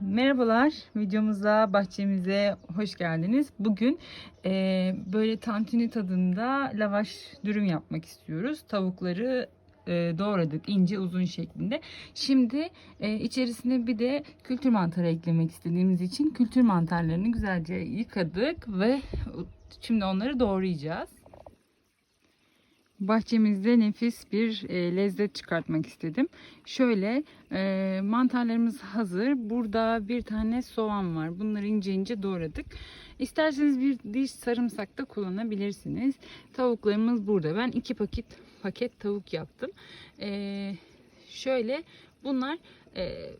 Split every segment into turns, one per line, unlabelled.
Merhabalar, videomuza, bahçemize hoş geldiniz. Bugün e, böyle tantuni tadında lavaş dürüm yapmak istiyoruz. Tavukları e, doğradık ince uzun şeklinde. Şimdi e, içerisine bir de kültür mantarı eklemek istediğimiz için kültür mantarlarını güzelce yıkadık ve şimdi onları doğrayacağız. Bahçemizde nefis bir e, lezzet çıkartmak istedim. Şöyle e, mantarlarımız hazır. Burada bir tane soğan var. Bunları ince ince doğradık. İsterseniz bir diş sarımsak da kullanabilirsiniz. Tavuklarımız burada. Ben iki paket paket tavuk yaptım. E, şöyle bunlar e,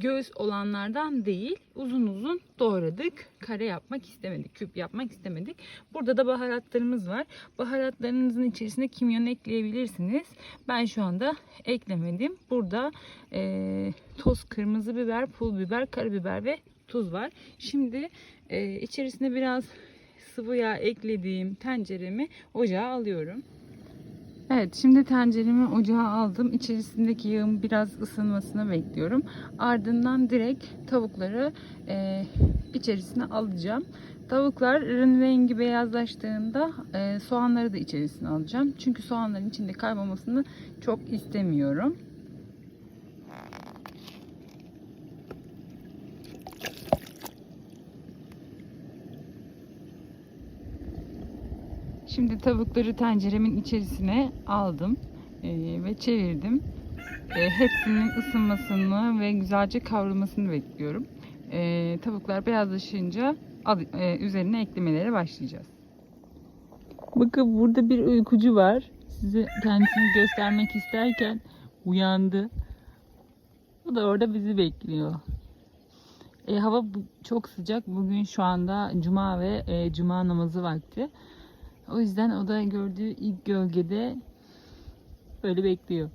göğüs olanlardan değil uzun uzun doğradık. Kare yapmak istemedik, küp yapmak istemedik. Burada da baharatlarımız var. Baharatlarınızın içerisine kimyon ekleyebilirsiniz. Ben şu anda eklemedim. Burada e, toz kırmızı biber, pul biber, karabiber ve tuz var. Şimdi e, içerisine biraz sıvı yağ eklediğim tenceremi ocağa alıyorum. Evet şimdi tenceremi ocağa aldım. İçerisindeki yağın biraz ısınmasını bekliyorum. Ardından direkt tavukları e, içerisine alacağım. Tavukların rengi beyazlaştığında e, soğanları da içerisine alacağım. Çünkü soğanların içinde kaybolmasını çok istemiyorum. Şimdi tavukları tenceremin içerisine aldım e, ve çevirdim. E, hepsinin ısınmasını ve güzelce kavrulmasını bekliyorum. E, tavuklar beyazlaşınca üzerine eklemelere başlayacağız. Bakın burada bir uykucu var. Size kendisini göstermek isterken uyandı. O da orada bizi bekliyor. E, hava bu- çok sıcak. Bugün şu anda cuma ve e, cuma namazı vakti. O yüzden o da gördüğü ilk gölgede böyle bekliyor.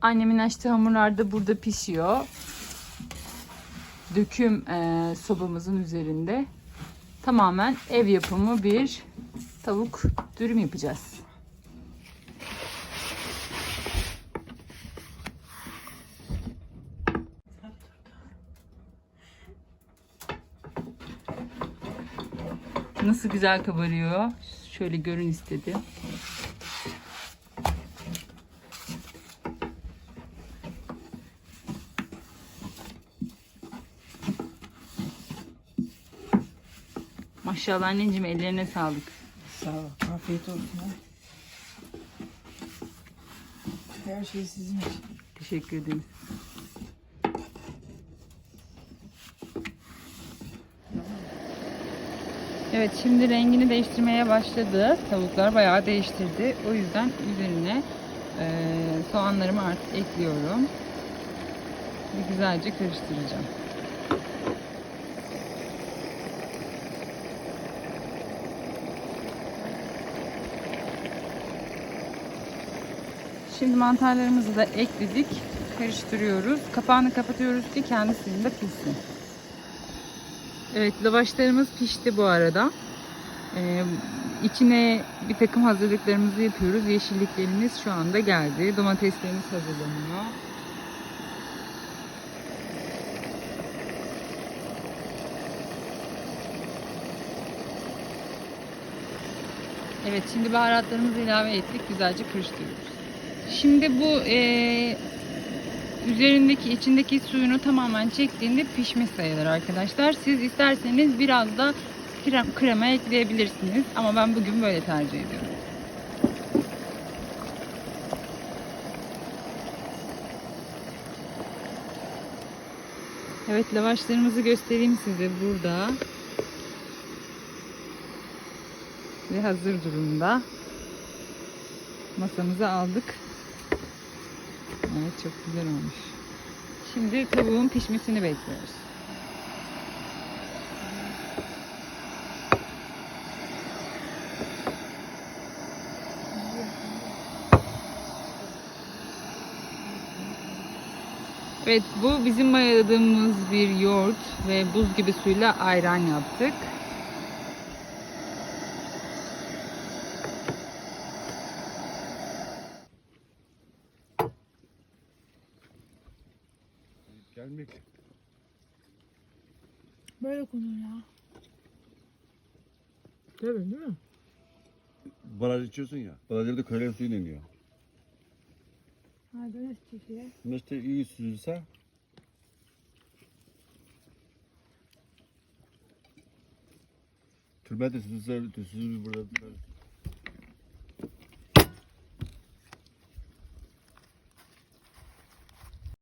Annemin açtığı hamurlar da burada pişiyor. Döküm eee, sobamızın üzerinde. Tamamen ev yapımı bir tavuk dürüm yapacağız. Nasıl güzel kabarıyor. Şöyle görün istedim. Maşallah anneciğim ellerine sağlık.
Sağ ol. Afiyet olsun. Her şey sizin için.
Teşekkür ederiz. Evet şimdi rengini değiştirmeye başladı. Tavuklar bayağı değiştirdi. O yüzden üzerine eee, soğanlarımı artık ekliyorum. Bir güzelce karıştıracağım. Şimdi mantarlarımızı da ekledik. Karıştırıyoruz. Kapağını kapatıyoruz ki kendisinin de pişsin. Evet lavaşlarımız pişti bu arada. Ee, içine bir takım hazırlıklarımızı yapıyoruz. Yeşilliklerimiz şu anda geldi. Domateslerimiz hazırlanıyor. Evet şimdi baharatlarımızı ilave ettik. Güzelce karıştırıyoruz. Şimdi bu eee, üzerindeki içindeki suyunu tamamen çektiğinde pişmiş sayılır arkadaşlar. Siz isterseniz biraz da krem, krema ekleyebilirsiniz. Ama ben bugün böyle tercih ediyorum. Evet lavaşlarımızı göstereyim size burada. Ve hazır durumda. Masamıza aldık. Evet çok güzel olmuş. Şimdi tavuğun pişmesini bekliyoruz. Evet bu bizim mayaladığımız bir yoğurt ve buz gibi suyla ayran yaptık.
Gelmek.
Böyle konur ya.
Tabii değil mi?
Baraj içiyorsun ya. Barajda kölen suyu deniyor.
Ha dönüş çekiyor.
İşte iyi süzülse Tülbent de süzülse, süzülür burada.